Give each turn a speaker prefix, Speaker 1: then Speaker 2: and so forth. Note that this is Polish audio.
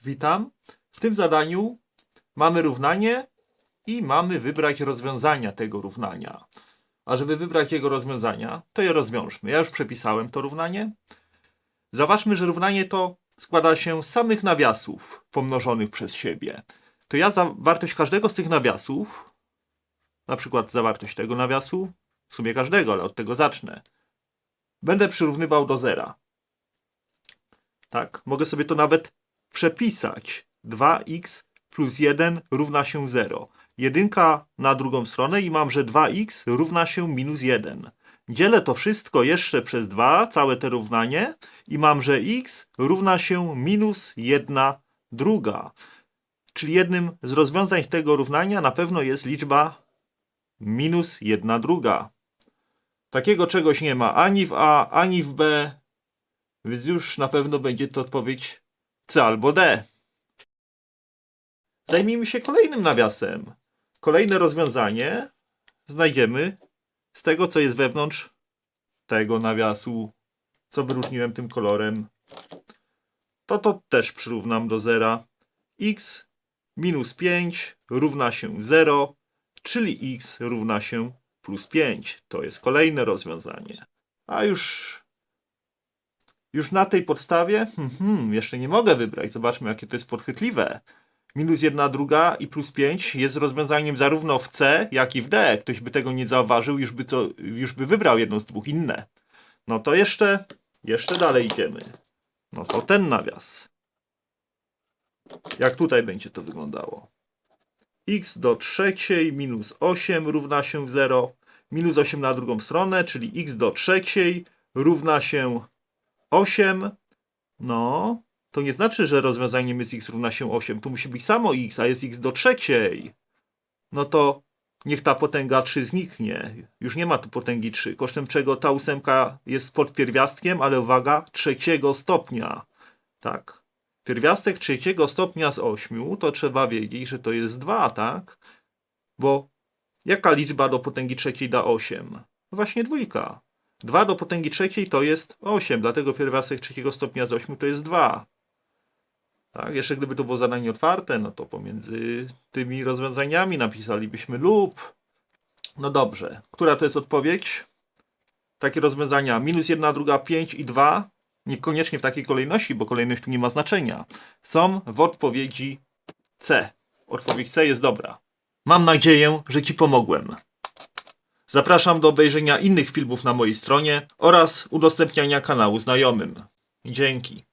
Speaker 1: Witam. W tym zadaniu mamy równanie i mamy wybrać rozwiązania tego równania. A żeby wybrać jego rozwiązania, to je rozwiążmy. Ja już przepisałem to równanie. Zauważmy, że równanie to składa się z samych nawiasów pomnożonych przez siebie. To ja zawartość każdego z tych nawiasów, na przykład zawartość tego nawiasu, w sumie każdego, ale od tego zacznę, będę przyrównywał do zera. Tak, mogę sobie to nawet przepisać. 2x plus 1 równa się 0. Jedynka na drugą stronę i mam, że 2x równa się minus 1. Dzielę to wszystko jeszcze przez 2, całe te równanie i mam, że x równa się minus 1 druga. Czyli jednym z rozwiązań tego równania na pewno jest liczba minus 1 druga. Takiego czegoś nie ma ani w A, ani w B, więc już na pewno będzie to odpowiedź C albo D. Zajmijmy się kolejnym nawiasem. Kolejne rozwiązanie znajdziemy z tego, co jest wewnątrz tego nawiasu, co wyróżniłem tym kolorem. To to też przyrównam do zera. x minus 5 równa się 0, czyli x równa się plus 5. To jest kolejne rozwiązanie. A już już na tej podstawie, hmm, hmm, jeszcze nie mogę wybrać. Zobaczmy, jakie to jest podchwytliwe. Minus 1 druga i plus 5 jest rozwiązaniem zarówno w C, jak i w D. Ktoś by tego nie zauważył, już by, co, już by wybrał jedno z dwóch inne. No to jeszcze, jeszcze dalej idziemy. No to ten nawias. Jak tutaj będzie to wyglądało? x do trzeciej minus 8 równa się 0. Minus 8 na drugą stronę, czyli x do trzeciej równa się 8, no, to nie znaczy, że rozwiązaniem jest x równa się 8. Tu musi być samo x, a jest x do trzeciej. No to niech ta potęga 3 zniknie. Już nie ma tu potęgi 3, kosztem czego ta ósemka jest pod pierwiastkiem, ale uwaga, trzeciego stopnia. Tak. Pierwiastek trzeciego stopnia z 8, to trzeba wiedzieć, że to jest 2, tak? Bo jaka liczba do potęgi trzeciej da 8? Właśnie dwójka. 2 do potęgi trzeciej to jest 8, dlatego pierwiastek trzeciego stopnia z 8 to jest 2. Tak, jeszcze gdyby to było zadanie otwarte, no to pomiędzy tymi rozwiązaniami napisalibyśmy lub. No dobrze, która to jest odpowiedź? Takie rozwiązania minus 1, druga, 5 i 2, niekoniecznie w takiej kolejności, bo kolejność tu nie ma znaczenia, są w odpowiedzi C. Odpowiedź C jest dobra. Mam nadzieję, że Ci pomogłem. Zapraszam do obejrzenia innych filmów na mojej stronie oraz udostępniania kanału znajomym. Dzięki.